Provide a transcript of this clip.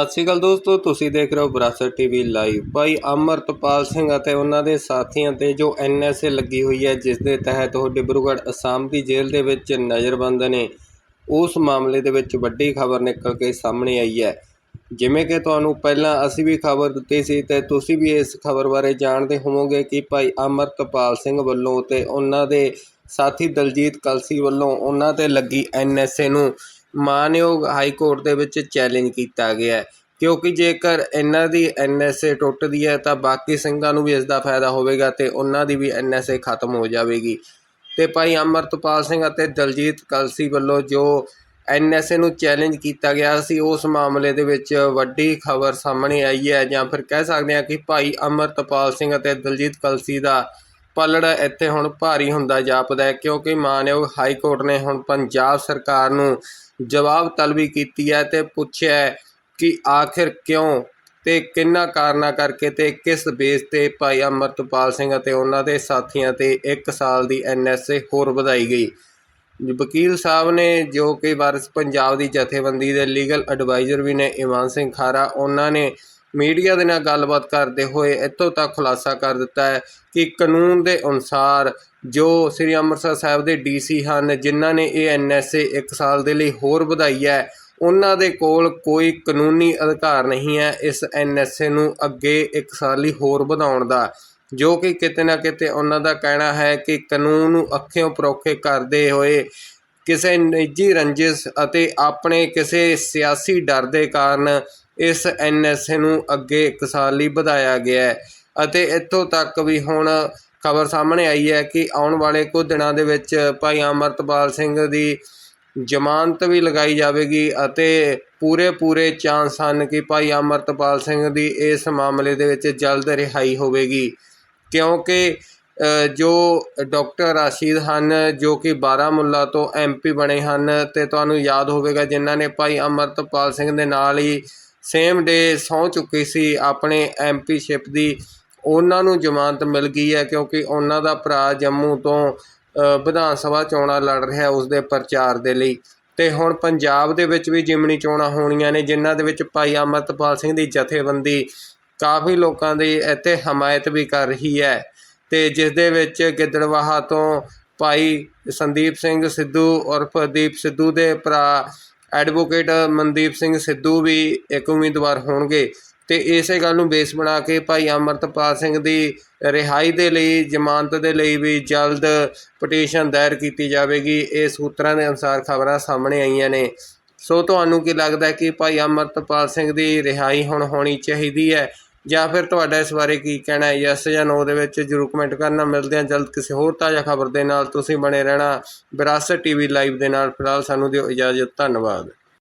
ਸਤਿ ਸ਼੍ਰੀ ਅਕਾਲ ਦੋਸਤੋ, ਤੁਸੀਂ ਦੇਖ ਰਹੇ ਹੋ ਵਿਰਾਸਤ ਟੀਵੀ ਲਾਈਵ। ਭਾਈ ਅਮਰਤਪਾਲ ਸਿੰਘ ਅਤੇ ਉਹਨਾਂ ਦੇ ਸਾਥੀਆਂ ਤੇ ਜੋ ਐਨਐਸਏ ਲੱਗੀ ਹੋਈ ਹੈ, ਜਿਸ ਦੇ ਤਹਿਤ ਉਹ ਡਿਬਰੂਗੜ੍ਹ ਅਸਾਮ ਦੀ ਜੇਲ੍ਹ ਦੇ ਵਿੱਚ ਨਜ਼ਰਬੰਦ ਨੇ। ਉਸ ਮਾਮਲੇ ਦੇ ਵਿੱਚ ਵੱਡੀ ਖਬਰ ਨਿਕਲ ਕੇ ਸਾਹਮਣੇ ਆਈ ਹੈ। ਜਿਵੇਂ ਕਿ ਤੁਹਾਨੂੰ ਪਹਿਲਾਂ ਅਸੀਂ ਵੀ ਖਬਰ ਦਿੱਤੀ ਸੀ ਤੇ ਤੁਸੀਂ ਵੀ ਇਸ ਖਬਰ ਬਾਰੇ ਜਾਣਦੇ ਹੋਵੋਗੇ ਕਿ ਭਾਈ ਅਮਰਤਪਾਲ ਸਿੰਘ ਵੱਲੋਂ ਤੇ ਉਹਨਾਂ ਦੇ ਸਾਥੀ ਦਲਜੀਤ ਕਲਸੀ ਵੱਲੋਂ ਉਹਨਾਂ ਤੇ ਲੱਗੀ ਐਨਐਸਏ ਨੂੰ ਮਾਨਯੋਗ ਹਾਈ ਕੋਰਟ ਦੇ ਵਿੱਚ ਚੈਲੇਂਜ ਕੀਤਾ ਗਿਆ ਹੈ। ਕਿਉਂਕਿ ਜੇਕਰ ਇਹਨਾਂ ਦੀ ਐੱਨ ਐੱਸ ਏ ਟੁੱਟਦੀ ਹੈ ਤਾਂ ਬਾਕੀ ਸਿੰਘਾਂ ਨੂੰ ਵੀ ਇਸ ਦਾ ਫਾਇਦਾ ਹੋਵੇਗਾ ਅਤੇ ਉਹਨਾਂ ਦੀ ਵੀ ਐੱਨ ਐੱਸ ਏ ਖਤਮ ਹੋ ਜਾਵੇਗੀ। ਅਤੇ ਭਾਈ ਅਮਰਤਪਾਲ ਸਿੰਘ ਅਤੇ ਦਲਜੀਤ ਕਲਸੀ ਵੱਲੋਂ ਜੋ ਐੱਨ ਐੱਸ ਏ ਨੂੰ ਚੈਲੰਜ ਕੀਤਾ ਗਿਆ ਸੀ, ਉਸ ਮਾਮਲੇ ਦੇ ਵਿੱਚ ਵੱਡੀ ਖਬਰ ਸਾਹਮਣੇ ਆਈ ਹੈ ਜਾਂ ਫਿਰ ਕਹਿ ਸਕਦੇ ਹਾਂ ਕਿ ਭਾਈ ਅਮਰਤਪਾਲ ਸਿੰਘ ਅਤੇ ਦਲਜੀਤ ਕਲਸੀ ਦਾ ਪਲੜ ਇੱਥੇ ਹੁਣ ਭਾਰੀ ਹੁੰਦਾ ਜਾਪਦਾ ਹੈ, ਕਿਉਂਕਿ ਮਾਨਯੋਗ ਹਾਈ ਕੋਰਟ ਨੇ ਹੁਣ ਪੰਜਾਬ ਸਰਕਾਰ ਨੂੰ ਜਵਾਬ ਤਲਬੀ ਕੀਤੀ ਹੈ ਤੇ ਪੁੱਛਿਆ ਹੈ ਕਿ ਆਖਿਰ ਕਿਉਂ ਤੇ ਕਿੰਨਾ ਕਾਰਨਾਂ ਕਰਕੇ ਤੇ ਕਿਸ ਬੇਸ ਤੇ ਭਾਈ ਅਮਰਤਪਾਲ ਸਿੰਘ ਅਤੇ ਉਹਨਾਂ ਦੇ ਸਾਥੀਆਂ ਤੇ 1 ਸਾਲ ਦੀ ਐਨਐਸਏ ਹੋਰ ਵਧਾਈ ਗਈ। ਵਕੀਲ ਸਾਹਿਬ ਨੇ ਜੋ ਕਿ ਵਾਰਿਸ ਪੰਜਾਬ ਦੀ ਜਥੇਬੰਦੀ ਦੇ ਲੀਗਲ ਐਡਵਾਈਜ਼ਰ ਵੀ ਨੇ, ਇਮਾਨ ਸਿੰਘ ਖਾਰਾ, ਉਹਨਾਂ ਨੇ ਮੀਡੀਆ ਦੇ ਨਾਲ ਗੱਲਬਾਤ ਕਰਦੇ ਹੋਏ ਇੱਥੋਂ ਤੱਕ ਖੁਲਾਸਾ ਕਰ ਦਿੱਤਾ ਹੈ ਕਿ ਕਾਨੂੰਨ ਦੇ ਅਨੁਸਾਰ ਜੋ ਸ੍ਰੀ ਅੰਮ੍ਰਿਤਸਰ ਸਾਹਿਬ ਦੇ ਡੀਸੀ ਹਨ, ਜਿਨ੍ਹਾਂ ਨੇ ਇਹ ਐਨਐਸਏ 1 ਸਾਲ ਦੇ ਲਈ ਹੋਰ ਵਧਾਈ ਹੈ, ਉਹਨਾਂ ਦੇ ਕੋਲ ਕੋਈ ਕਾਨੂੰਨੀ ਅਧਿਕਾਰ ਨਹੀਂ ਹੈ ਇਸ ਐਨਐਸਏ ਨੂੰ ਅੱਗੇ 1 ਸਾਲ ਲਈ ਹੋਰ ਵਧਾਉਣ ਦਾ, ਜੋ ਕਿ ਕਿਤੇ ਨਾ ਕਿਤੇ ਉਹਨਾਂ ਦਾ ਕਹਿਣਾ ਹੈ ਕਿ ਕਾਨੂੰਨ ਨੂੰ ਅੱਖਿਓਂ ਪਰੋਖੇ ਕਰਦੇ ਹੋਏ ਕਿਸੇ ਨਿੱਜੀ ਰੰਜਿਸ਼ ਅਤੇ ਆਪਣੇ ਕਿਸੇ ਸਿਆਸੀ ਡਰ ਦੇ ਕਾਰਨ ਇਸ ਐਨਐਸਏ ਨੂੰ ਅੱਗੇ ਇੱਕ ਸਾਲ ਲਈ ਵਧਾਇਆ ਗਿਆ ਹੈ ਅਤੇ ਇੱਥੋਂ ਤੱਕ ਵੀ ਹੁਣ ਖਬਰ ਸਾਹਮਣੇ ਆਈ ਹੈ ਕਿ ਆਉਣ ਵਾਲੇ ਕੁਝ ਦਿਨਾਂ ਦੇ ਵਿੱਚ ਭਾਈ ਅਮਰਤਪਾਲ ਸਿੰਘ ਦੀ ਜ਼ਮਾਨਤ ਵੀ ਲਗਾਈ ਜਾਵੇਗੀ ਅਤੇ ਪੂਰੇ ਪੂਰੇ ਚਾਂਸ ਹਨ ਕਿ ਭਾਈ ਅਮਰਤਪਾਲ ਸਿੰਘ ਦੀ ਇਸ ਮਾਮਲੇ ਦੇ ਵਿੱਚ ਜਲਦ ਰਿਹਾਈ ਹੋਵੇਗੀ। ਕਿਉਂਕਿ ਜੋ ਡਾਕਟਰ ਰਾਸ਼ੀਦ ਹਨ, ਜੋ ਕਿ ਬਾਰਾਮੁੱਲਾ ਤੋਂ ਐਮਪੀ ਬਣੇ ਹਨ, ਤੇ ਤੁਹਾਨੂੰ ਯਾਦ ਹੋਵੇਗਾ ਜਿਨ੍ਹਾਂ ਨੇ ਭਾਈ ਅਮਰਤਪਾਲ ਸਿੰਘ ਦੇ ਨਾਲ ਹੀ ਸੇਮ ਡੇ ਸਹੁੰ ਚੁੱਕੀ ਸੀ, ਆਪਣੇ ਐਮਪੀਸ਼ਿਪ ਦੀ। ਉਹਨਾਂ ਨੂੰ ਜ਼ਮਾਨਤ ਮਿਲ ਗਈ ਹੈ ਕਿਉਂਕਿ ਉਹਨਾਂ ਦਾ ਭਰਾ ਜੰਮੂ ਤੋਂ ਵਿਧਾਨ ਸਭਾ ਚੋਣਾਂ ਲੜ ਰਿਹਾ ਉਸ ਦੇ ਪ੍ਰਚਾਰ ਦੇ ਲਈ। ਤੇ ਹੁਣ ਪੰਜਾਬ ਦੇ ਵਿੱਚ ਵੀ ਜਿਮਣੀ ਚੋਣਾਂ ਹੋਣੀਆਂ ਨੇ, ਜਿਨ੍ਹਾਂ ਦੇ ਵਿੱਚ ਭਾਈ ਅਮਰਤਪਾਲ ਸਿੰਘ ਦੀ ਜਥੇਬੰਦੀ ਕਾਫੀ ਲੋਕਾਂ ਦੀ ਇੱਥੇ ਹਮਾਇਤ ਵੀ ਕਰ ਰਹੀ ਹੈ। ਤੇ ਜਿਸ ਦੇ ਵਿੱਚ ਗਿੱਦੜਵਾਹਾ ਤੋਂ ਭਾਈ ਸੰਦੀਪ ਸਿੰਘ ਸਿੱਧੂ, ਉਰਫ ਦੀਪ ਸਿੱਧੂ ਦੇ ਭਰਾ ਐਡਵੋਕੇਟ ਮਨਦੀਪ ਸਿੰਘ ਸਿੱਧੂ ਵੀ ਇੱਕ ਉਮੀਦਵਾਰ ਹੋਣਗੇ ਤੇ ਇਸੇ ਗੱਲ ਨੂੰ ਬੇਸ ਬਣਾ ਕੇ ਭਾਈ ਅਮਰਤਪਾਲ ਸਿੰਘ ਦੀ ਰਿਹਾਈ ਦੇ ਲਈ, ਜ਼ਮਾਨਤ ਦੇ ਲਈ ਵੀ ਜਲਦ ਪਟੀਸ਼ਨ ਦਾਇਰ ਕੀਤੀ ਜਾਵੇਗੀ। ਇਹ ਸੂਤਰਾਂ ਦੇ ਅਨੁਸਾਰ ਖਬਰਾਂ ਸਾਹਮਣੇ ਆਈਆਂ ਨੇ। ਸੋ ਤੁਹਾਨੂੰ ਕੀ ਲੱਗਦਾ ਕਿ ਭਾਈ ਅਮਰਤਪਾਲ ਸਿੰਘ ਦੀ ਰਿਹਾਈ ਹੁਣ ਹੋਣੀ ਚਾਹੀਦੀ ਹੈ? ਜਾਂ ਫਿਰ ਤੁਹਾਡਾ ਇਸ ਬਾਰੇ ਕੀ ਕਹਿਣਾ ਹੈ? ਯੈਸ ਜਾਂ ਨੋ ਦੇ ਵਿੱਚ ਜਰੂਰ ਕਮੈਂਟ ਕਰਨਾ। ਮਿਲਦੇ ਹਾਂ ਜਲਦ ਕਿਸੇ ਹੋਰ ਤਾਜ਼ਾ ਖਬਰ ਦੇ ਨਾਲ। ਤੁਸੀਂ ਬਣੇ ਰਹਿਣਾ ਵਿਰਾਸਤ ਟੀਵੀ ਲਾਈਵ ਦੇ ਨਾਲ। ਫਿਲਹਾਲ ਸਾਨੂੰ ਦਿਓ ਇਜਾਜ਼ਤ। ਧੰਨਵਾਦ।